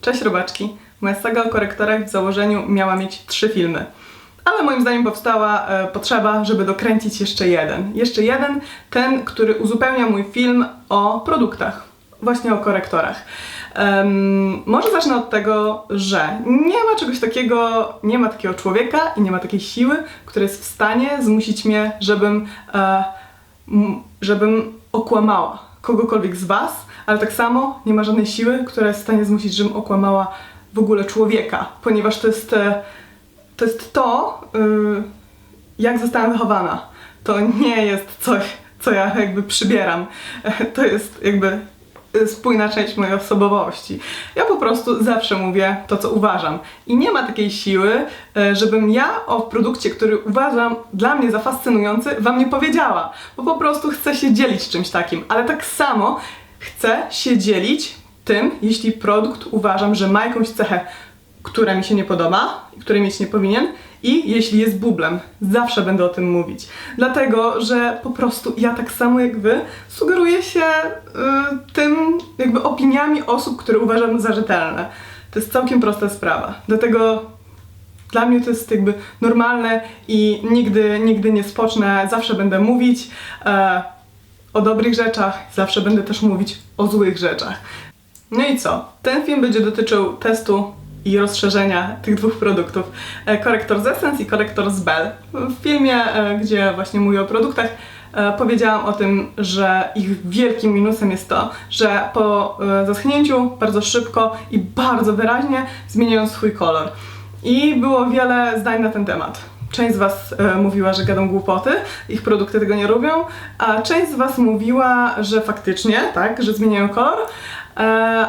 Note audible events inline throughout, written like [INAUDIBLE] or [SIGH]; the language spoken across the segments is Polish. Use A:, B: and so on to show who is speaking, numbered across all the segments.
A: Cześć robaczki. Moja saga o korektorach w założeniu miała mieć trzy filmy. Ale moim zdaniem powstała e, potrzeba, żeby dokręcić jeszcze jeden. Jeszcze jeden, ten, który uzupełnia mój film o produktach, właśnie o korektorach. Em, może zacznę od tego, że nie ma czegoś takiego, nie ma takiego człowieka i nie ma takiej siły, która jest w stanie zmusić mnie, żebym, e, żebym okłamała kogokolwiek z Was, ale tak samo nie ma żadnej siły, która jest w stanie zmusić, żebym okłamała w ogóle człowieka, ponieważ to jest, e, to jest to, y, jak zostałam wychowana. To nie jest coś, co ja jakby przybieram. [LAUGHS] To jest jakby y, spójna część mojej osobowości. Ja po prostu zawsze mówię to, co uważam. I nie ma takiej siły, żebym ja o produkcie, który uważam dla mnie za fascynujący, wam nie powiedziała. Bo po prostu chcę się dzielić czymś takim. Ale tak samo chcę się dzielić tym, jeśli produkt uważam, że ma jakąś cechę, która mi się nie podoba, której mieć nie powinien i jeśli jest bublem, zawsze będę o tym mówić. Dlatego, że po prostu ja tak samo jak wy sugeruję się y, tym jakby opiniami osób, które uważam za rzetelne. To jest całkiem prosta sprawa. Dlatego dla mnie to jest jakby normalne i nigdy, nigdy nie spocznę, zawsze będę mówić e, o dobrych rzeczach, zawsze będę też mówić o złych rzeczach. No i co? Ten film będzie dotyczył testu i rozszerzenia tych dwóch produktów. E, Korektor z Essence i korektor z Bell. W filmie, e, gdzie właśnie mówię o produktach, e, powiedziałam o tym, że ich wielkim minusem jest to, że po zaschnięciu bardzo szybko i bardzo wyraźnie zmieniają swój kolor. I było wiele zdań na ten temat. Część z Was e, mówiła, że gadą głupoty, ich produkty tego nie robią, a część z Was mówiła, że faktycznie, tak, że zmieniają kolor, e,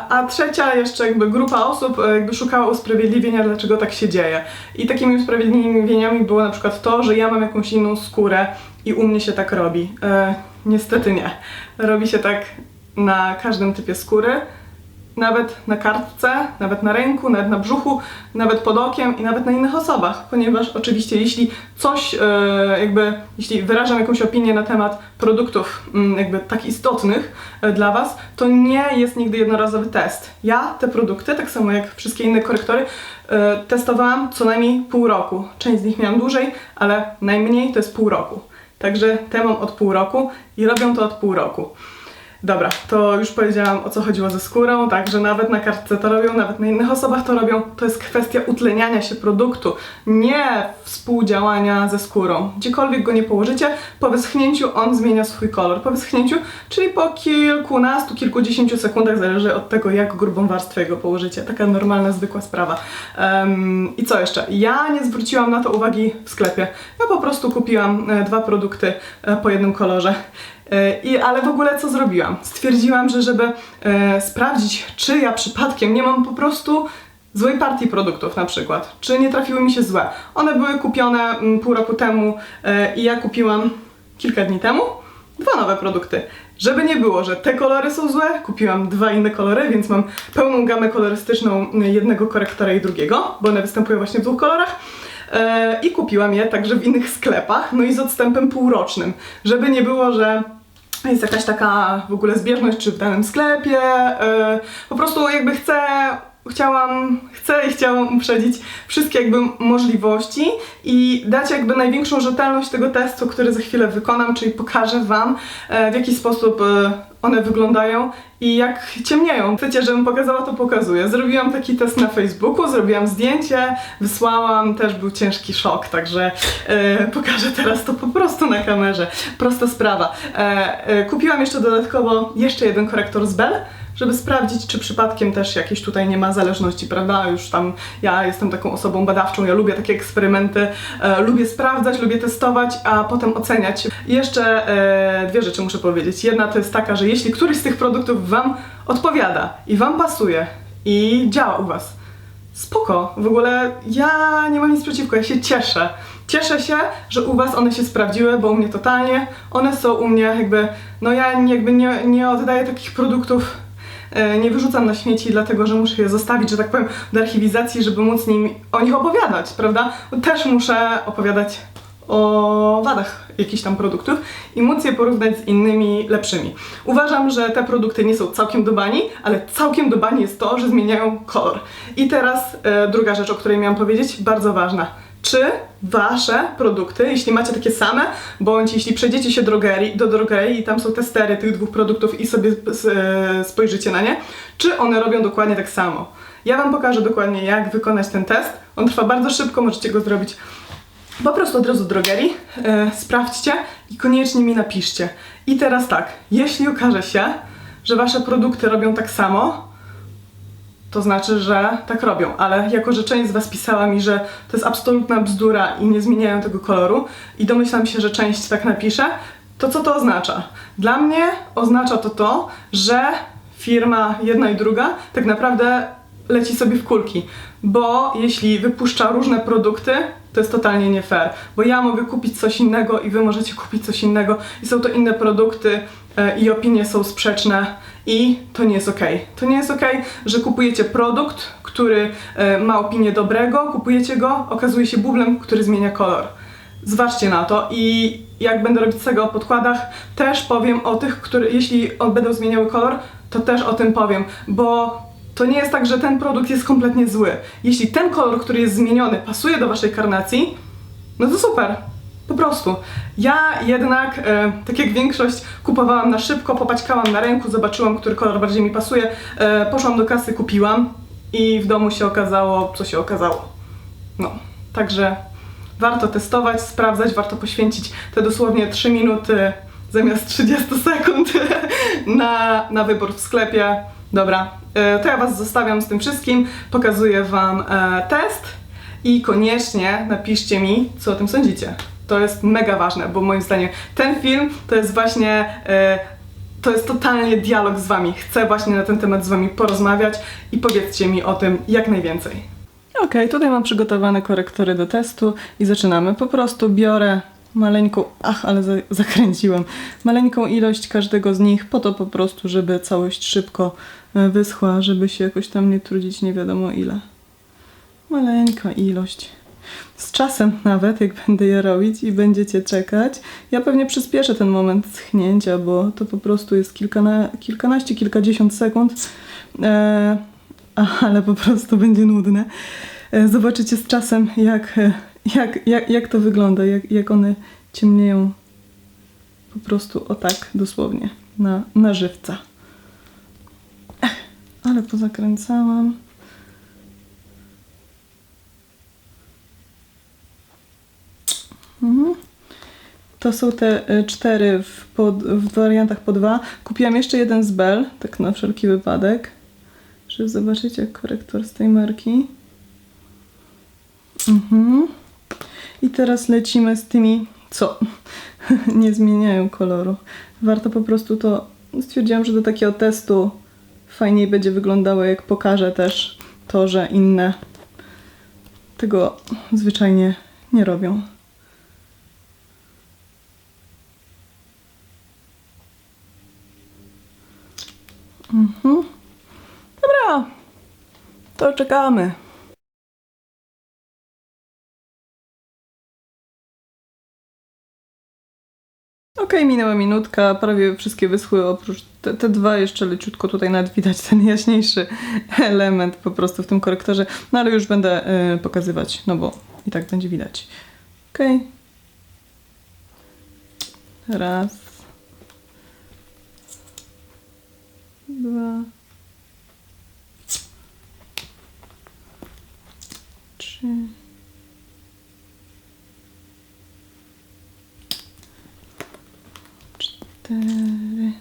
A: a trzecia jeszcze jakby grupa osób e, jakby szukała usprawiedliwienia, dlaczego tak się dzieje. I takimi usprawiedliwieniami było na przykład to, że ja mam jakąś inną skórę i u mnie się tak robi. E, niestety nie. Robi się tak na każdym typie skóry nawet na kartce, nawet na ręku, nawet na brzuchu, nawet pod okiem i nawet na innych osobach, ponieważ oczywiście jeśli coś, e, jakby, jeśli wyrażam jakąś opinię na temat produktów mm, jakby tak istotnych e, dla Was, to nie jest nigdy jednorazowy test. Ja te produkty, tak samo jak wszystkie inne korektory, e, testowałam co najmniej pół roku. Część z nich miałam dłużej, ale najmniej to jest pół roku. Także te mam od pół roku i robią to od pół roku. Dobra, to już powiedziałam o co chodziło ze skórą, także nawet na kartce to robią, nawet na innych osobach to robią. To jest kwestia utleniania się produktu, nie współdziałania ze skórą. Gdziekolwiek go nie położycie, po wyschnięciu on zmienia swój kolor. Po wyschnięciu, czyli po kilkunastu, kilkudziesięciu sekundach, zależy od tego, jak grubą warstwę go położycie. Taka normalna, zwykła sprawa. Em, I co jeszcze? Ja nie zwróciłam na to uwagi w sklepie. Ja po prostu kupiłam e, dwa produkty e, po jednym kolorze. E, I, ale w ogóle co zrobiłam? Stwierdziłam, że żeby e, sprawdzić, czy ja przypadkiem nie mam po prostu złej partii produktów na przykład, czy nie trafiły mi się złe. One były kupione mm, pół roku temu e, i ja kupiłam kilka dni temu dwa nowe produkty. Żeby nie było, że te kolory są złe, kupiłam dwa inne kolory, więc mam pełną gamę kolorystyczną mm, jednego korektora i drugiego, bo one występują właśnie w dwóch kolorach. E, I kupiłam je także w innych sklepach, no i z odstępem półrocznym, żeby nie było, że jest jakaś taka w ogóle zbieżność, czy w danym sklepie. Yy, po prostu jakby chcę, chciałam, chcę i chciałam uprzedzić wszystkie jakby możliwości i dać jakby największą rzetelność tego testu, który za chwilę wykonam, czyli pokażę Wam e, w jaki sposób e, one wyglądają i jak ciemnieją. Chcecie, żebym pokazała, to pokazuję. Zrobiłam taki test na Facebooku, zrobiłam zdjęcie, wysłałam, też był ciężki szok, także e, pokażę teraz to po prostu na kamerze. Prosta sprawa. E, e, kupiłam jeszcze dodatkowo jeszcze jeden korektor z Bell, żeby sprawdzić, czy przypadkiem też jakieś tutaj nie ma zależności, prawda? Już tam ja jestem taką osobą badawczą, ja lubię takie eksperymenty, e, lubię sprawdzać, lubię testować, a potem oceniać. Jeszcze e, dwie rzeczy muszę powiedzieć. Jedna to jest taka, że jeśli któryś z tych produktów Wam odpowiada i Wam pasuje i działa u Was, spoko. W ogóle ja nie mam nic przeciwko, ja się cieszę. Cieszę się, że u Was one się sprawdziły, bo u mnie totalnie. One są u mnie jakby, no ja jakby nie, nie oddaję takich produktów nie wyrzucam na śmieci, dlatego że muszę je zostawić, że tak powiem, do archiwizacji, żeby móc nim, o nich opowiadać, prawda? Też muszę opowiadać o wadach jakichś tam produktów i móc je porównać z innymi lepszymi. Uważam, że te produkty nie są całkiem do bani, ale całkiem do bani jest to, że zmieniają kolor. I teraz e, druga rzecz, o której miałam powiedzieć, bardzo ważna. Czy wasze produkty, jeśli macie takie same, bądź jeśli przejdziecie się drogerii, do drogerii i tam są testery tych dwóch produktów i sobie e, spojrzycie na nie, czy one robią dokładnie tak samo? Ja wam pokażę dokładnie, jak wykonać ten test. On trwa bardzo szybko, możecie go zrobić po prostu od razu drogerii, e, sprawdźcie i koniecznie mi napiszcie. I teraz tak, jeśli okaże się, że wasze produkty robią tak samo, to znaczy, że tak robią, ale jako, że część z Was pisała mi, że to jest absolutna bzdura i nie zmieniają tego koloru i domyślam się, że część tak napisze, to co to oznacza? Dla mnie oznacza to to, że firma jedna i druga tak naprawdę leci sobie w kulki, bo jeśli wypuszcza różne produkty, to jest totalnie nie fair, bo ja mogę kupić coś innego i wy możecie kupić coś innego i są to inne produkty i opinie są sprzeczne i to nie jest okej. To nie jest okej, że kupujecie produkt, który e, ma opinię dobrego, kupujecie go, okazuje się bublem, który zmienia kolor. Zważcie na to i jak będę robić tego o podkładach, też powiem o tych, które jeśli będą zmieniały kolor, to też o tym powiem, bo to nie jest tak, że ten produkt jest kompletnie zły. Jeśli ten kolor, który jest zmieniony, pasuje do waszej karnacji, no to super. Po prostu. Ja jednak, e, tak jak większość, kupowałam na szybko, popaćkałam na ręku, zobaczyłam, który kolor bardziej mi pasuje, e, poszłam do kasy, kupiłam i w domu się okazało, co się okazało. No, także warto testować, sprawdzać, warto poświęcić te dosłownie 3 minuty zamiast 30 sekund [LAUGHS] na, na wybór w sklepie. Dobra, e, to ja Was zostawiam z tym wszystkim, pokazuję Wam e, test i koniecznie napiszcie mi, co o tym sądzicie. To jest mega ważne, bo moim zdaniem ten film to jest właśnie e, to jest totalnie dialog z wami. Chcę właśnie na ten temat z wami porozmawiać i powiedzcie mi o tym jak najwięcej. Okej, tutaj mam przygotowane korektory do testu i zaczynamy. Po prostu biorę maleńką, ach, ale za, zakręciłam, maleńką ilość każdego z nich po to po prostu, żeby całość szybko e, wyschła, żeby się jakoś tam nie trudzić nie wiadomo ile. Maleńka ilość. Z czasem nawet, jak będę je robić i będziecie czekać, ja pewnie przyspieszę ten moment schnięcia, bo to po prostu jest kilkana, kilkanaście, kilkadziesiąt sekund, e, ale po prostu będzie nudne. E, zobaczycie z czasem, jak, e, jak, jak, jak to wygląda, jak, jak one ciemnieją po prostu o tak, dosłownie, na, na żywca. Ale pozakręcałam. Mhm. To są te y, cztery w, pod, w wariantach po dwa. Kupiłam jeszcze jeden z Bell, tak na wszelki wypadek, żeby zobaczyć jak korektor z tej marki. Mhm. I teraz lecimy z tymi, co [LAUGHS] nie zmieniają koloru. Warto po prostu to, stwierdziłam, że do takiego testu fajniej będzie wyglądało, jak pokażę też to, że inne tego zwyczajnie nie robią. Mhm. Dobra, to czekamy. Okej, minęła minutka, prawie wszystkie wyschły, oprócz te, te dwa jeszcze leciutko tutaj nawet widać ten jaśniejszy [LAUGHS] element po prostu w tym korektorze, no ale już będę y, pokazywać, no bo i tak będzie widać. Okej. Raz. Dwa. Trzy. Cztery.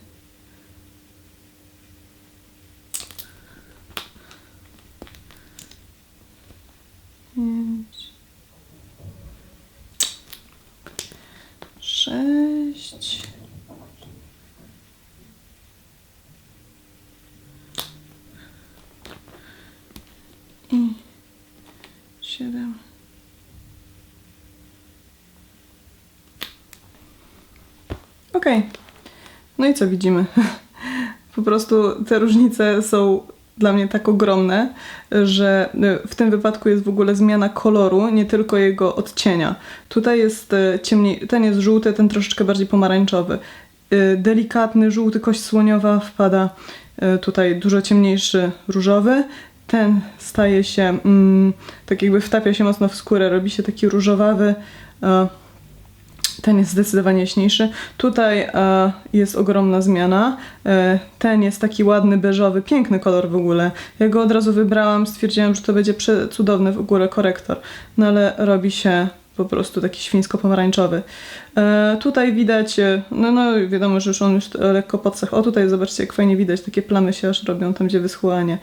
A: Pięć. Sześć. I siedem. Okej. No i co widzimy? [LAUGHS] Po prostu te różnice są dla mnie tak ogromne, że w tym wypadku jest w ogóle zmiana koloru, nie tylko jego odcienia. Tutaj jest y, ciemniej, ten jest żółty, ten troszeczkę bardziej pomarańczowy. Y, Delikatny żółty, kość słoniowa wpada y, tutaj dużo ciemniejszy różowy. Ten staje się, mm, tak jakby wtapia się mocno w skórę, robi się taki różowawy. Ten jest zdecydowanie jaśniejszy. Tutaj e, jest ogromna zmiana. E, ten jest taki ładny, beżowy, piękny kolor w ogóle. Ja go od razu wybrałam, stwierdziłam, że to będzie cudowny w ogóle korektor. No ale robi się po prostu taki świńsko-pomarańczowy. E, tutaj widać, e, no, no wiadomo, że już on już lekko podsechł. O tutaj zobaczcie, jak fajnie widać, takie plamy się aż robią tam, gdzie wyschłanie.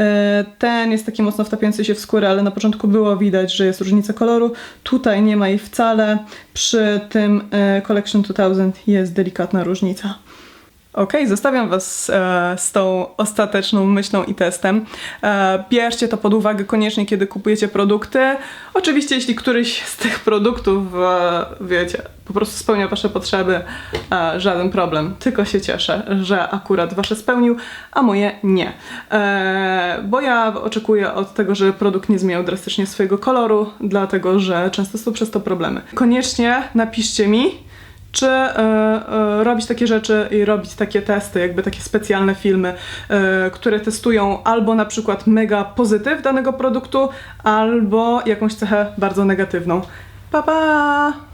A: E, ten jest taki mocno wtapiający się w skórę, ale na początku było widać, że jest różnica koloru. Tutaj nie ma jej wcale. Przy tym e, Collection 2000 jest delikatna różnica. Ok, zostawiam Was e, z tą ostateczną myślą i testem. E, bierzcie to pod uwagę koniecznie, kiedy kupujecie produkty. Oczywiście, jeśli któryś z tych produktów, e, wiecie, po prostu spełnia Wasze potrzeby, e, żaden problem. Tylko się cieszę, że akurat Wasze spełnił, a moje nie. E, bo ja oczekuję od tego, że produkt nie zmieniał drastycznie swojego koloru, dlatego że często są przez to problemy. Koniecznie napiszcie mi, czy e, e, robić takie rzeczy i robić takie testy, jakby takie specjalne filmy, e, które testują albo na przykład mega pozytyw danego produktu, albo jakąś cechę bardzo negatywną. Pa pa!